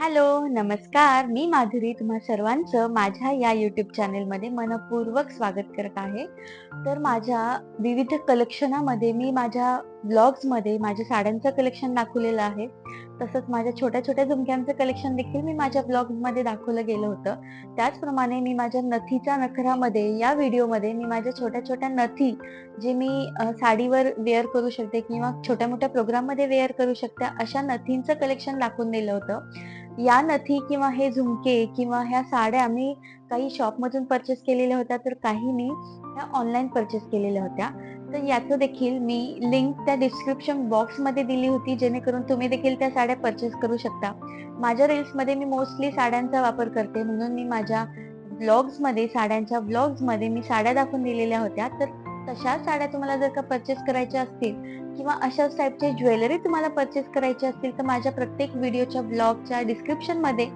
Hello नमस्कार. मी माधुरी. तुम्हा सर्वांचं माझ्या या यूट्यूब चॅनेलमध्ये मनपूर्वक स्वागत करत आहे. तर माझ्या विविध कलेक्शनामध्ये मी माझ्या ब्लॉग्समध्ये माझ्या साड्यांचं कलेक्शन दाखवलेलं आहे. तसंच माझ्या छोट्या छोट्या झुमक्यांचं कलेक्शन देखील मी माझ्या ब्लॉग्समध्ये दाखवलं गेलं होतं. त्याचप्रमाणे मी माझ्या नथीच्या नखरामध्ये या व्हिडिओमध्ये मी माझ्या छोट्या छोट्या नथी जे मी साडीवर वेअर करू शकते किंवा छोट्या मोठ्या प्रोग्राममध्ये वेअर करू शकते अशा नथींचं कलेक्शन दाखवून दिलं होतं. या नथी किंवा हे झुमके किंवा ह्या साड्या मी काही शॉपमधून परचेस केलेल्या होत्या तर काही मी ह्या ऑनलाईन परचेस केलेल्या होत्या. तर याचं देखील मी लिंक त्या डिस्क्रिप्शन बॉक्समध्ये दिली होती जेणेकरून तुम्ही देखील त्या साड्या परचेस करू शकता. माझ्या रील्समध्ये मी मोस्टली साड्यांचा वापर करते म्हणून मी माझ्या ब्लॉग्समध्ये साड्यांच्या ब्लॉग्समध्ये मी साड्या दाखवून दिलेल्या होत्या. तर तशा साड्या तुम्हाला जर का परचेस करायच्या असतील किंवा अशाच टाईपचे ज्वेलरी तुम्हाला परचेस करायची असतील तर माझ्या प्रत्येक व्हिडिओच्या ब्लॉगच्या डिस्क्रिप्शनमध्ये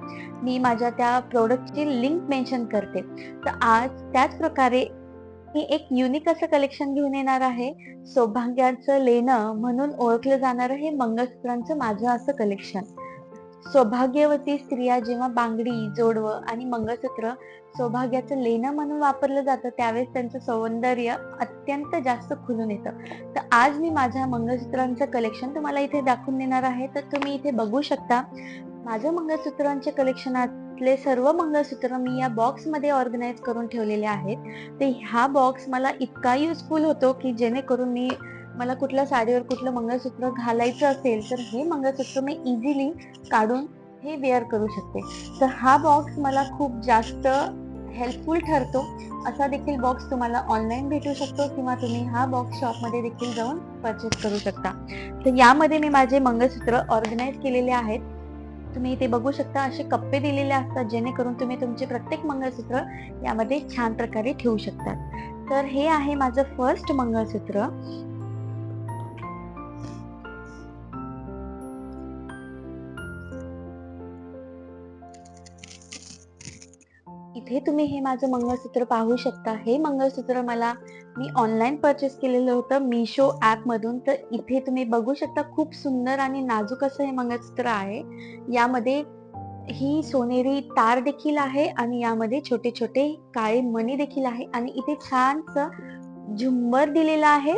मी माझ्या त्या प्रोडक्टची लिंक मेन्शन करते. तर आज त्याच प्रकारे मी एक युनिक असं कलेक्शन घेऊन येणार आहे. सौभाग्याचं लेणं म्हणून ओळखलं जाणारं हे मंगळसूत्रांचं माझं असं कलेक्शन सौभाग्यवती स्त्रिया जेव्हा बांगडी जोडवं आणि मंगळसूत्र सौभाग्याचं लेणं म्हणून वापरलं जातं त्यावेळेस त्यांचं सौंदर्य अत्यंत जास्त खुलून येतं. तर आज मी माझ्या मंगळसूत्रांचं कलेक्शन तुम्हाला इथे दाखवून देणार आहे. तर तुम्ही इथे बघू शकता. माझं मंगळसूत्रांच्या कलेक्शनातले सर्व मंगळसूत्र मी या बॉक्समध्ये ऑर्गनाईज करून ठेवलेले आहेत. तर हा बॉक्स मला इतका युजफुल होतो की जेणेकरून मी मला कुठल्या साडीवर कुठलं मंगळसूत्र घालायचं असेल तर हे मंगळसूत्र मी इझिली काढून हे वेअर करू शकते. तर हा बॉक्स मला खूप जास्त हेल्पफुल ठरतो. असा देखील बॉक्स तुम्हाला ऑनलाईन भेटू शकतो किंवा तुम्ही हा बॉक्स शॉपमध्ये देखील जाऊन परचेस करू शकता. तर यामध्ये मी माझे मंगळसूत्र ऑर्गनाईज केलेले आहेत. तुम्ही इथे बघू शकता असे कप्पे दिलेले असतात जेणेकरून तुम्ही तुमचे प्रत्येक मंगळसूत्र यामध्ये छान प्रकारे ठेवू शकतात. तर हे आहे माझं फर्स्ट मंगळसूत्र. इथे तुम्ही हे माझं मंगळसूत्र पाहू शकता. हे मंगळसूत्र मला मी ऑनलाईन परचेस केलेलं होतं मिशो मधून. तर इथे तुम्ही बघू शकता खूप सुंदर आणि नाजूक असं हे मंगळसूत्र आहे. यामध्ये ही सोनेरी तार देखील आहे आणि यामध्ये छोटे छोटे काळे मणी देखील आहे आणि इथे छानस झुंबर दिलेला आहे.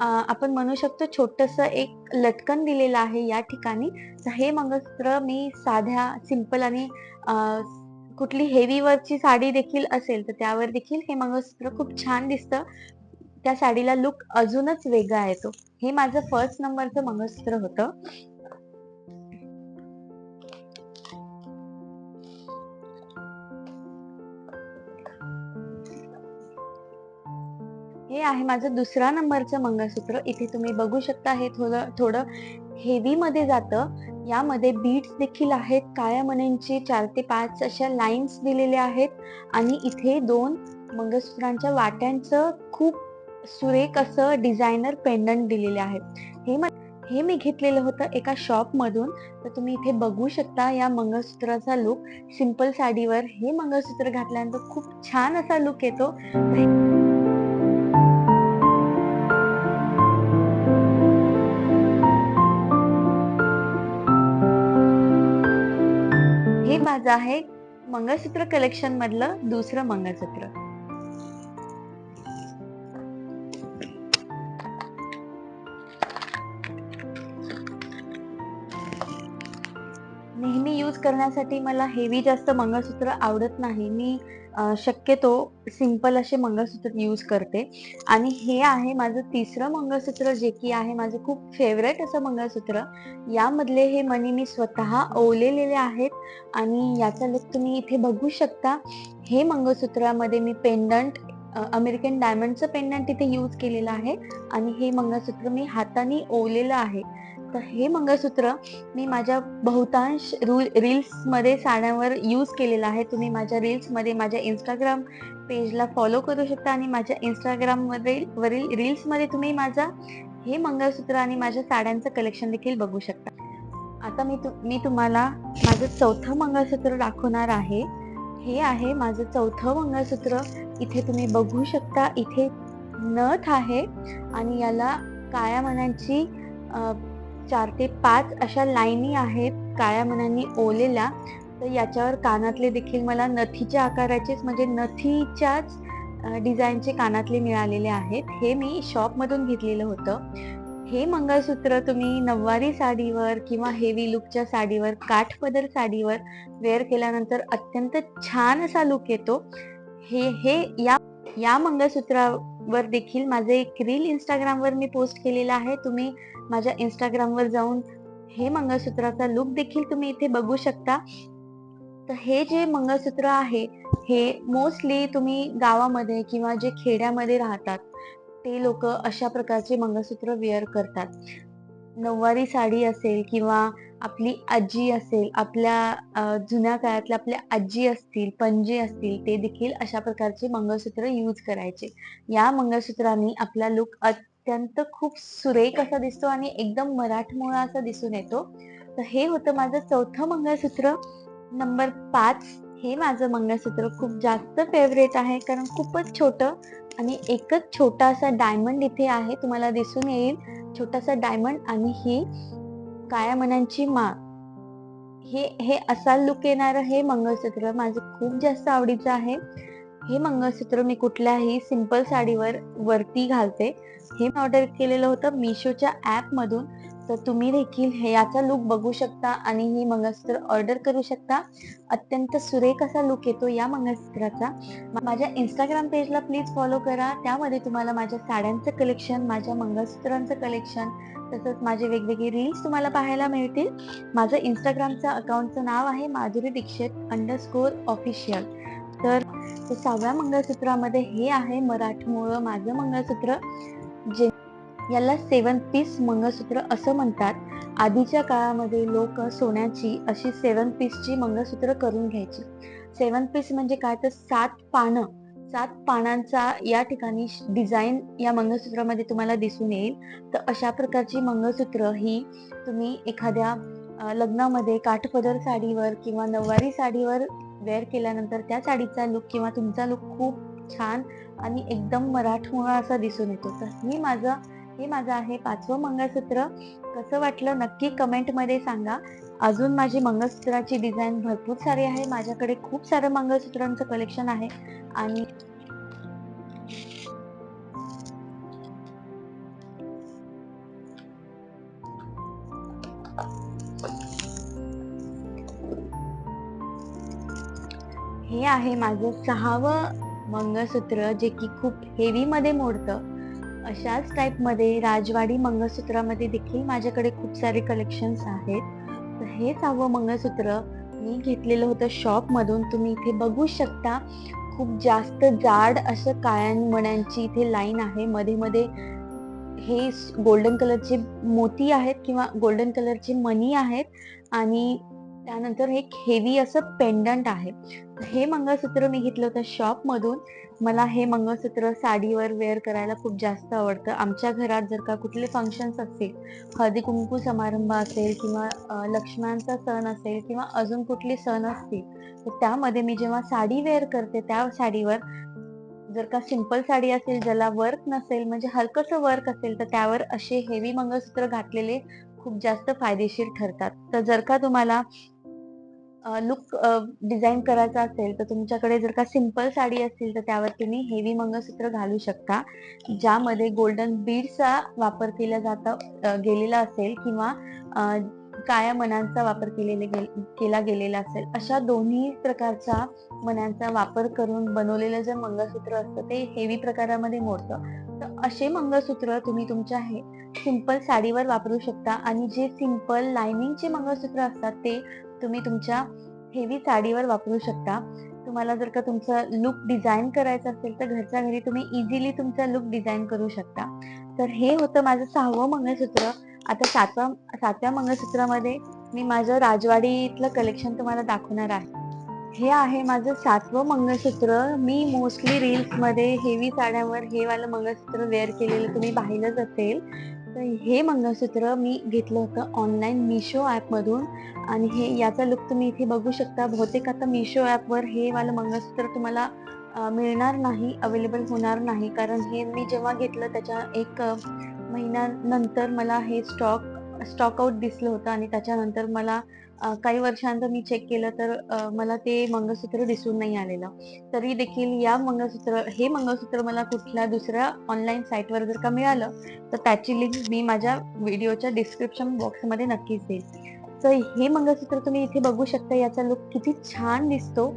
आपण म्हणू शकतो छोटस एक लटकन दिलेलं आहे या ठिकाणी. तर हे मंगळसूत्र मी साध्या सिंपल आणि कुठली हेवीवरची साडी देखील असेल तर त्यावर देखील हे मंगळसूत्र खूप छान दिसतं. त्या साडीला लुक अजूनच वेगळा येतो हे माझं फर्स्ट नंबरचं मंगळसूत्र होतं. हे आहे माझं दुसरा नंबरचं मंगळसूत्र. इथे तुम्ही बघू शकता हे थोडं थोडं हेवी मध्ये जातं. यामध्ये बीड्स देखील आहेत. काळ्या मण्यांची चार ते पाच अशा लाईन्स दिलेल्या आहेत. आणि इथे दोन मंगळसूत्रांच्या वाट्यांचं खूप सुरेख असं डिझायनर पेंडंट दिलेले आहे हे म- हे मी घेतलेलं होतं एका शॉप मधून. तर तुम्ही इथे बघू शकता या मंगळसूत्राचा लुक सिंपल साडीवर हे मंगळसूत्र घातल्यानंतर खूप छान असा लुक येतो. हे माझं आहे मंगळसूत्र कलेक्शन मधलं दुसरं मंगळसूत्र. नेहमी यूज करण्यासाठी मला हेवी जास्त मंगळसूत्र आवडत नाही. मी शक्यतो सिंपल असे मंगळसूत्र यूज करते. आणि हे आहे माझं तिसरं मंगळसूत्र जे की आहे माझं खूप फेवरेट असं मंगळसूत्र. यामधले हे मणी मी स्वतः ओवलेलेले आहेत. आणि याचा लुक तुम्ही इथे बघू शकता. हे मंगळसूत्रामध्ये मी पेंडंट अमेरिकन डायमंडचं पेंडंट इथे यूज केलेलं आहे. आणि हे मंगळसूत्र मी हाताने ओवलेलं आहे. तर हे मंगळसूत्र मी माझ्या बहुतांश रूल रील्समध्ये साड्यांवर यूज केलेलं आहे. तुम्ही माझ्या रील्समध्ये माझ्या इंस्टाग्राम पेजला फॉलो करू शकता आणि माझ्या इंस्टाग्राममध्ये वरील रील्समध्ये तुम्ही माझा हे मंगळसूत्र आणि माझ्या साड्यांचं कलेक्शन देखील बघू शकता. आता मी तु मी तुम्हाला माझं चौथं मंगळसूत्र दाखवणार आहे. हे आहे माझं चौथं मंगळसूत्र. इथे तुम्ही बघू शकता इथे नथ आहे आणि याला काळ्या मनांची चार ते पाच अशा लाईनी आहेत काळ्या मनांनी ओलेल्या. तर याच्यावर कानातले देखील मला नथीच्या आकाराचेच म्हणजे नथीच्याच डिझाईनचे कानातले मिळालेले आहेत. हे मी शॉपमधून घेतलेलं होतं. हे मंगळसूत्र तुम्ही नऊवारी साडीवर किंवा हेवी लुकच्या साडीवर काठपदर साडीवर वेअर केल्यानंतर अत्यंत छान असा लुक येतो. हे हे या या मंगळसूत्रावर देखील माझे एक रील इंस्टाग्रामवर मी पोस्ट केलेला आहे. तुम्ही माझ्या इंस्टाग्रामवर जाऊन हे मंगळसूत्राचा लुक देखील तुम्ही इथे बघू शकता. तर हे जे मंगळसूत्र आहे हे मोस्टली तुम्ही गावामध्ये किंवा जे खेड्यामध्ये राहतात ते लोक अशा प्रकारचे मंगळसूत्र वेअर करतात. नऊवारी साडी असेल किंवा आपली आजी असेल आपल्या जुन्या काळातल्या आपल्या आजी असतील पणजी असतील ते देखील अशा प्रकारचे मंगळसूत्र यूज करायचे. या मंगळसूत्राने आपला लुक अत्यंत खूप सुरेख असा दिसतो आणि एकदम मराठमोळा असा दिसून येतो. तर हे होतं माझं चौथं मंगळसूत्र. नंबर पाच हे माझं मंगळसूत्र खूप जास्त फेवरेट आहे कारण खूपच छोटं आणि एकच छोटा असा डायमंड इथे आहे तुम्हाला दिसून येईल. छोटासा डायमंड आणि ही काळ्या मनांची माळ. हे हे असा लुक येणार हे मंगळसूत्र माझं खूप जास्त आवडीचं आहे. हे मंगळसूत्र मी कुठल्याही सिंपल साडीवर वरती घालते. हे ऑर्डर केलेलं होतं मिशोच्या ऍप मधून. तर तुम्ही देखील हे याचा लुक बघू शकता आणि ही मंगळसूत्र ऑर्डर करू शकता. अत्यंत सुरेख असा लुक येतो या मंगळसूत्राचा. माझ्या इंस्टाग्राम पेजला प्लीज फॉलो करा. त्यामध्ये तुम्हाला माझ्या साड्यांचं कलेक्शन माझ्या मंगळसूत्रांचं कलेक्शन तसंच माझे वेगवेगळे रील्स तुम्हाला पाहायला मिळतील. माझं इंस्टाग्रामचं अकाउंटचं नाव आहे माधुरी दीक्षित अंडरस्कोर ऑफिशियल तर सहाव्या मंगळसूत्रामध्ये हे आहे मराठमोळं माझं मंगळसूत्र. जे याला सेवन पीस मंगळसूत्र असं म्हणतात. आधीच्या काळामध्ये लोक सोन्याची अशी सेवन पीसची मंगळसूत्र करून घ्यायची. सेवन पीस म्हणजे काय? तर सात पानं. सात पानांचा या ठिकाणी डिझाईन या मंगळसूत्रामध्ये तुम्हाला दिसून येईल. तर अशा प्रकारची मंगळसूत्र ही तुम्ही एखाद्या लग्नामध्ये काठपदर साडीवर किंवा नऊवारी साडीवर वेअर केल्यानंतर त्या साडीचा लुक किंवा तुमचा लुक खूप छान आणि एकदम मराठमोळा असा दिसून येतो. तर मी माझं हे माझं आहे पाचवं मंगळसूत्र. कसं वाटलं नक्की कमेंटमध्ये सांगा. अजून माझी मंगळसूत्राची डिझाईन भरपूर सारी आहे. माझ्याकडे खूप सारं मंगळसूत्रांचं कलेक्शन आहे. आणि हे आहे माझं सहावं मंगळसूत्र जे की खूप हेवीमध्ये मोडतं. अशाच टाईपमध्ये राजवाडी मंगळसूत्रामध्ये देखील माझ्याकडे खूप सारे कलेक्शन्स आहेत. तर हे सहावं मंगळसूत्र. मी घेतलेलं होतं शॉपमधून तुम्ही इथे बघू शकता खूप जास्त जाड असं काळ्यामण्यांची इथे लाईन आहे. मध्ये मध्ये हे गोल्डन कलरचे मोती आहेत किंवा गोल्डन कलरचे मनी आहेत. आणि त्यानंतर एक हेवी असं पेंडंट आहे. हे मंगळसूत्र मी घेतलं होतं शॉप मधून. मला हे मंगळसूत्र साडीवर वेअर करायला खूप जास्त आवडतं. आमच्या घरात जर का कुठले फंक्शन्स असतील हळदी कुंकू समारंभ असेल किंवा लक्ष्मणांचा लक्ष्म्यांचा सण असेल किंवा अजून कुठले सण असतील तर त्यामध्ये मी जेव्हा साडी वेअर करते त्या साडीवर जर का सिंपल साडी असेल ज्याला वर्क नसेल म्हणजे हलकंसं वर्क असेल तर त्यावर असे हेवी मंगळसूत्र घातलेले खूप जास्त फायदेशीर ठरतात. तर जर का तुम्हाला लुक डिझाईन करायचा असेल तर तुमच्याकडे जर का सिंपल साडी असेल तर त्यावर तुम्ही हेवी मंगळसूत्र घालू शकता. ज्यामध्ये गोल्डन बीडचा वापर केला जाता गेलेला असेल किंवा काळ्या मनांचा वापर केलेले केला गेलेला असेल अशा दोन्ही प्रकारच्या मनांचा वापर करून बनवलेलं जे मंगळसूत्र असतं ते हेवी प्रकारामध्ये मोडतं. तर असे मंगळसूत्र तुम्ही तुमच्या हे सिंपल साडीवर वापरू शकता. आणि जे सिंपल लाइनिंगचे मंगळसूत्र असतात ते तुम्ही तुमच्या हेवी साडीवर वापरू शकता. तुम्हाला जर का तुमचं लुक डिझाईन करायचं असेल तर घरच्या घरी तुम्ही इझिली तुमचा लुक डिझाईन करू शकता. तर हे होतं माझं सहावं मंगळसूत्र. आता सातवा सातव्या मंगळसूत्रामध्ये मी माझं राजवाडीतलं कलेक्शन तुम्हाला दाखवणार आहे. हे आहे माझं सातवं मंगळसूत्र. मी मोस्टली रील्समध्ये हेवी साड्यांवर हे वालं मंगळसूत्र वेअर केलेलं तुम्ही पाहिलंच असेल. तर हे मंगळसूत्र मी घेतलं होतं ऑनलाईन मिशो ॲपमधून आणि हे याचा लुक तुम्ही इथे बघू शकता. बहुतेक आता मिशो ॲपवर हे वालं मंगळसूत्र तुम्हाला मिळणार नाही अवेलेबल होणार नाही. कारण हे मी जेव्हा घेतलं त्याच्या एक महिन्यानंतर मला हे स्टॉक स्टॉक आउट दिसलं होतं. आणि त्याच्यानंतर मला काही वर्षांत मी चेक केलं तर मला ते मंगळसूत्र दिसून नाही आलेलं. तरी देखील या मंगळसूत्र हे मंगळसूत्र मला कुठल्या दुसऱ्या ऑनलाईन साईटवर जर का मिळालं, तर त्याची लिंक मी माझ्या व्हिडिओच्या डिस्क्रिप्शन बॉक्समध्ये नक्कीच देईल तर हे मंगळसूत्र तुम्ही इथे बघू शकता याचा लुक किती छान दिसतो.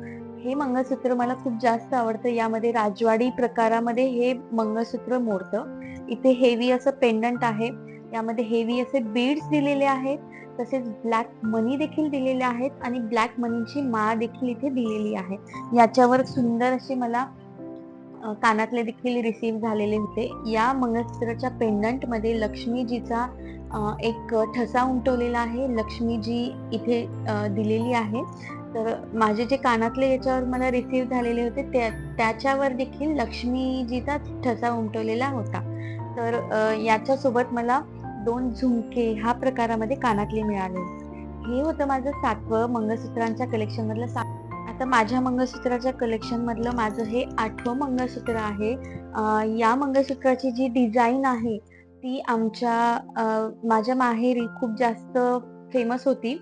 हे मंगळसूत्र मला खूप जास्त आवडतं. यामध्ये राजवाडी प्रकारामध्ये हे मंगळसूत्र मोडतं. इथे हेवी असं पेंडंट आहे. यामध्ये हेवी असे बीड्स दिलेले आहेत. तसेच ब्लॅक मनी देखील दिलेले आहेत आणि ब्लॅक मनीची माळ देखील इथे दिलेली आहे. याच्यावर सुंदर असे मला कानातले देखील रिसीव्ह झालेले होते. या मंगळसूत्राच्या पेंडंटमध्ये लक्ष्मीजीचा एक ठसा उमटवलेला आहे. लक्ष्मीजी इथे दिलेली आहे. तर माझे जे कानातले याच्यावर मला रिसीव्ह झालेले होते त्या त्याच्यावर देखील लक्ष्मीजीचा ठसा उमटवलेला होता. तर याच्यासोबत मला दोन झुमके ह्या प्रकारामध्ये कानातले मिळाले. हे होतं माझं सातवं मंगळसूत्रांच्या कलेक्शनमधलं सा आता माझ्या मंगळसूत्राच्या कलेक्शनमधलं माझं हे आठवं मंगळसूत्र आहे. या मंगळसूत्राची जी डिझाईन आहे ती आमच्या माझ्या माहेरी खूप जास्त फेमस होती.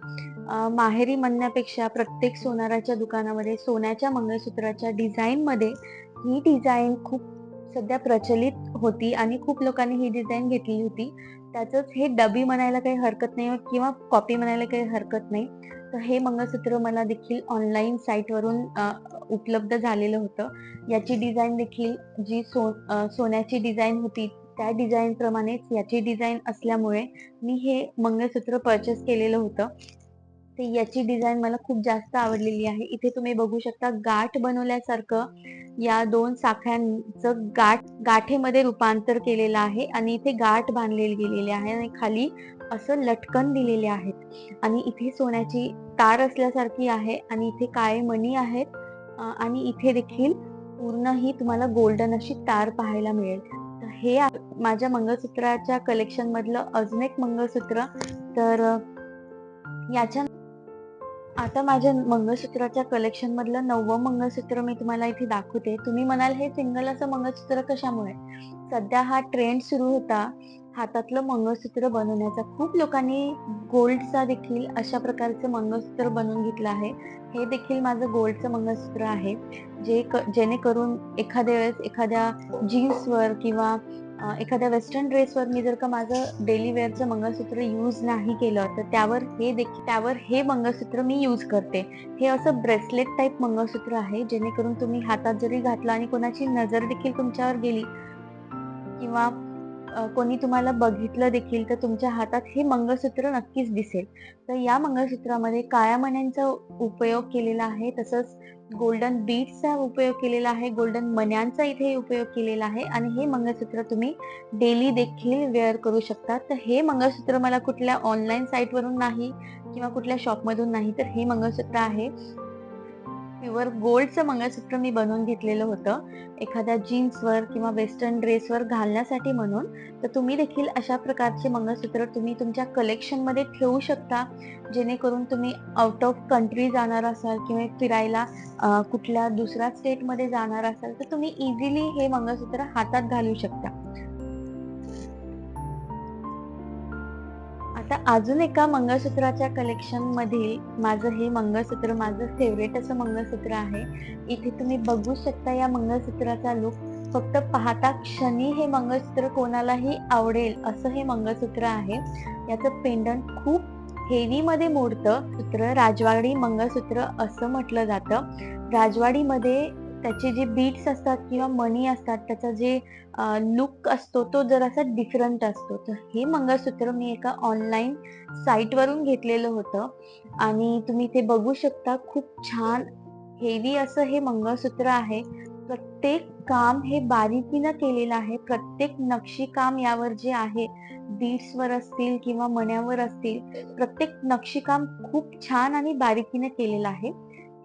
माहेरी म्हणण्यापेक्षा प्रत्येक सोनाराच्या दुकानामध्ये सोन्याच्या मंगळसूत्राच्या डिझाईनमध्ये ही डिझाईन खूप सध्या प्रचलित होती आणि खूप लोकांनी ही डिझाईन घेतली होती. त्याचंच हे डबी म्हणायला काही हरकत नाही किंवा कॉपी म्हणायला काही हरकत नाही. तर हे मंगळसूत्र मला देखील ऑनलाईन साईटवरून उपलब्ध झालेलं होतं. याची डिझाईन देखील जी सो सोन्याची डिझाईन होती त्या डिझाईनप्रमाणेच याची डिझाईन असल्यामुळे मी हे मंगळसूत्र पर्चेस केलेलं होतं. तर याची डिझाईन मला खूप जास्त आवडलेली आहे. इथे तुम्ही बघू शकता गाठ बनवल्यासारखं या दोन साख्यांचं गाठ गाठेमध्ये रूपांतर केलेलं आहे आणि इथे गाठ बांधली गेलेली आहे आणि खाली असं लटकन दिलेले आहेत आणि इथे सोन्याची तार असल्यासारखी आहे आणि इथे काळे मणी आहेत आणि इथे देखील पूर्ण ही तुम्हाला गोल्डन अशी तार पाहायला मिळेल. तर हे माझ्या मंगळसूत्राच्या कलेक्शनमधलं अजून एक मंगळसूत्र. तर याच्या आता माझ्या मंगळसूत्राच्या कलेक्शनमधलं 9वं मंगळसूत्र मी तुम्हाला इथे दाखवते. तुम्ही म्हणाल हे सिंगल असं मंगळसूत्र कशामुळे? सध्या हा ट्रेंड सुरू होता हातातलं मंगळसूत्र बनवण्याचा. खूप लोकांनी गोल्डचा देखील अशा प्रकारचं मंगळसूत्र बनवून घेतलं आहे. हे देखील माझं गोल्डचं मंगळसूत्र आहे. जे क जेणेकरून एखाद्या वेळेस एखाद्या जीन्सवर किंवा एखाद्या वेस्टर्न ड्रेसवर मी जर का माझं डेली वेअरचं मंगळसूत्र यूज नाही केलं, तर त्यावर हे देखील त्यावर हे मंगळसूत्र मी यूज करते. हे असं ब्रेसलेट टाईप मंगळसूत्र आहे, जेणेकरून तुम्ही हातात जरी घातलं आणि कोणाची नजर देखील तुमच्यावर गेली किंवा कोणी तुम्हाला बघितलं देखील, तर तुमच्या हातात हे मंगळसूत्र नक्कीच दिसेल. तर या मंगळसूत्रामध्ये काळ्या मण्यांचा उपयोग केलेला आहे. तसंच गोल्डन बीड्सचा उपयोग केलेला आहे. गोल्डन मण्यांचा इथे उपयोग केलेला आहे आणि हे मंगळसूत्र तुम्ही डेली देखील वेअर करू शकता. तर हे मंगळसूत्र मला कुठल्या ऑनलाईन साईटवरून नाही किंवा कुठल्या शॉपमधून नाही, तर हे मंगळसूत्र आहे प्युअर गोल्डचं मंगळसूत्र मी बनवून घेतलेलं होतं. एखाद्या जीन्सवर किंवा वेस्टर्न ड्रेसवर घालण्यासाठी म्हणून. तर तुम्ही देखील अशा प्रकारचे मंगळसूत्र तुम्ही तुमच्या कलेक्शनमध्ये ठेवू शकता. जेणेकरून तुम्ही आउट ऑफ कंट्री जाणार असाल किंवा फिरायला कुठल्या दुसऱ्या स्टेटमध्ये जाणार असाल, तर तुम्ही इझिली हे मंगळसूत्र हातात घालू शकता. आता अजून एका मंगळसूत्राच्या कलेक्शनमधील माझं हे मंगळसूत्र माझं फेवरेट असं मंगळसूत्र आहे. इथे तुम्ही बघू शकता या मंगळसूत्राचा लुक फक्त पाहता क्षणी हे मंगळसूत्र कोणालाही आवडेल असं हे मंगळसूत्र आहे. याचं पेंडंट खूप हेवीमध्ये मोडतं. सूत्र राजवाडी मंगळसूत्र असं म्हटलं जातं. राजवाडीमध्ये त्याचे जे बीट्स असतात किंवा मणी असतात त्याचा जे लुक असतो तो जरासा डिफरंट असतो. तर हे मंगळसूत्र मी एका ऑनलाईन साईटवरून घेतलेलं होतं आणि तुम्ही ते बघू शकता खूप छान हेवी असं हे मंगळसूत्र आहे. प्रत्येक काम हे बारीकीनं केलेलं आहे. प्रत्येक नक्षीकाम यावर जे आहे, बीट्सवर असतील किंवा मण्यावर असतील, प्रत्येक नक्षीकाम खूप छान आणि बारीकीनं केलेलं आहे.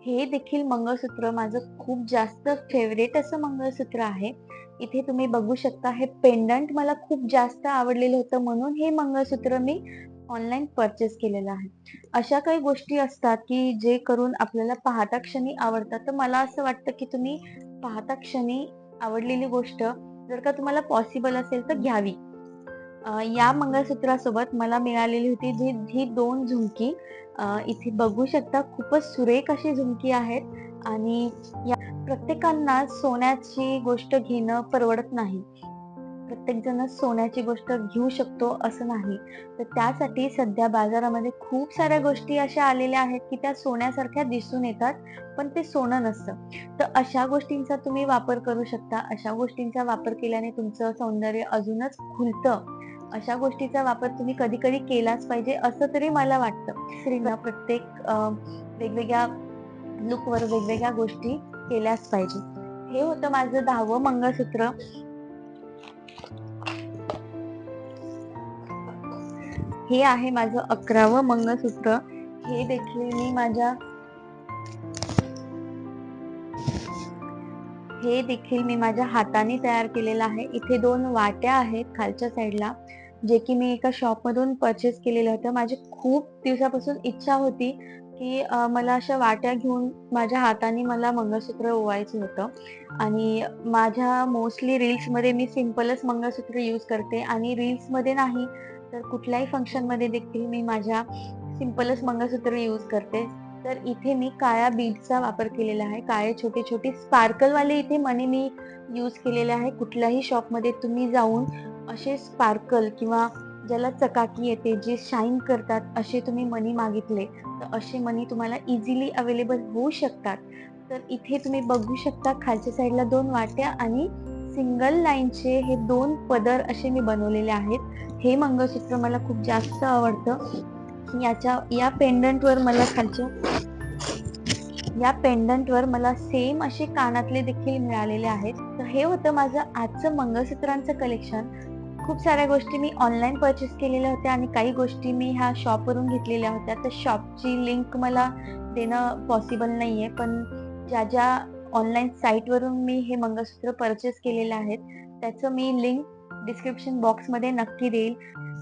हे देखील मंगळसूत्र माझं खूप जास्त फेवरेट असं मंगळसूत्र आहे. इथे तुम्ही बघू शकता हे पेंडंट मला खूप जास्त आवडलेलं होतं म्हणून हे मंगळसूत्र मी ऑनलाईन पर्चेस केलेलं आहे. अशा काही गोष्टी असतात, की जे करून आपल्याला पाहता क्षणी आवडतात. तर मला असं वाटतं, की तुम्ही पाहता क्षणी आवडलेली गोष्ट जर का तुम्हाला पॉसिबल असेल तर घ्यावी. या मंगळसूत्रासोबत मला मिळालेली होती जी ही दोन झुमकी. इथे बघू शकता खूपच सुरेख अशी झुमकी आहेत आणि या प्रत्येकांना सोन्याची गोष्ट घेणं परवडत नाही. प्रत्येक जण सोन्याची गोष्ट घेऊ शकतो असं नाही. तर त्यासाठी सध्या बाजारामध्ये खूप साऱ्या गोष्टी अशा आलेल्या आहेत की त्या सोन्यासारख्या दिसून येतात पण ते सोनं नसतं. तर अशा गोष्टींचा तुम्ही वापर करू शकता. अशा गोष्टींचा वापर केल्याने तुमचं सौंदर्य अजूनच खुलतं. अशा गोष्टीचा वापर तुम्ही कधी कधी केलाच पाहिजे असं तरी मला वाटतं. स्त्रीला प्रत्येक वेगवेगळ्या लुकवर वेगवेगळ्या गोष्टी केल्याच पाहिजे. हे होतं माझं दहावं मंगळसूत्र. हे आहे माझं अकरावं मंगळसूत्र. हे देखील मी माझ्या हे देखील मी माझ्या हाताने तयार केलेलं आहे. इथे दोन वाट्या आहेत खालच्या साईडला जे की मी एका शॉपमधून परचेस केलेलं होतं. माझी खूप दिवसापासून इच्छा होती की मला अशा वाट्या घेऊन माझ्या हाताने मला मंगळसूत्र ओवायचं होतं. आणि माझ्या मोस्टली रील्समध्ये मी सिम्पलच मंगळसूत्र यूज करते. आणि रील्समध्ये नाही तर कुठल्याही फंक्शनमध्ये देखील मी माझ्या सिम्पलच मंगळसूत्र यूज करते. तर इथे मी काळ्या बीडचा वापर केलेला आहे. काळे छोटे छोटे स्पार्कलवाले इथे मनी मी यूज केलेले आहे. कुठल्याही शॉपमध्ये तुम्ही जाऊन असे स्पार्कल किंवा ज्याला चकाकी येते जे शाईन करतात असे तुम्ही मनी मागितले तर असे मनी तुम्हाला इझिली अवेलेबल होऊ शकतात. तर इथे तुम्ही बघू शकता खालच्या साईडला दोन वाट्या आणि सिंगल लाईनचे हे दोन पदर असे मी बनवलेले आहेत. हे मंगळसूत्र मला खूप जास्त आवडतं. याच्या या पेंडंटवर मला खालच्या या पेंडंटवर मला सेम असे कानातले देखील मिळालेले आहेत. तर हे होतं माझं आजचं मंगळसूत्रांचं कलेक्शन खूप साऱ्या गोष्टी मी ऑनलाईन परचेस केलेल्या होत्या आणि काही गोष्टी मी ह्या शॉपवरून घेतलेल्या होत्या. तर शॉपची लिंक मला देणं पॉसिबल नाही आहे पण ज्या ज्या ऑनलाईन साईटवरून मी हे मंगळसूत्र परचेस केलेले आहेत त्याचं मी लिंक डिस्क्रिप्शन बॉक्समध्ये नक्की देईल.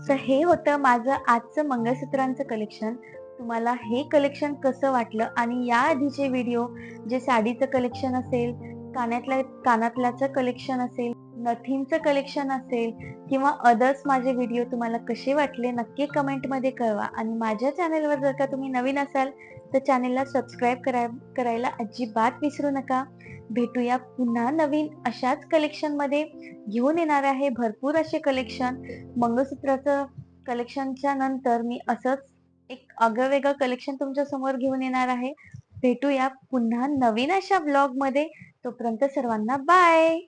तर हे होतं माझं आजचं मंगळसूत्रांचं कलेक्शन तुम्हाला हे कलेक्शन कसं वाटलं? आणि या आधीचे व्हिडिओ जे साडीचं कलेक्शन असेल कानातल्या कानातल्याचं कलेक्शन असेल नथिंगचं कलेक्शन असेल किंवा अदर्स माझे व्हिडिओ तुम्हाला कसे वाटले नक्की कमेंटमध्ये कळवा. आणि माझ्या चॅनेलवर जर का तुम्ही नवीन असाल तर चॅनेलला सबस्क्राईब कराय करायला अजिबात विसरू नका. भेटूया पुन्हा नवीन अशाच कलेक्शनमध्ये घेऊन येणार आहे भरपूर असे कलेक्शन मंगळसूत्राचं कलेक्शनच्या नंतर मी असंच एक आगळं वेगळं कलेक्शन तुमच्यासमोर घेऊन येणार आहे. भेटूया पुन्हा नवीन अशा ब्लॉगमध्ये तोपर्यंत सर्वांना बाय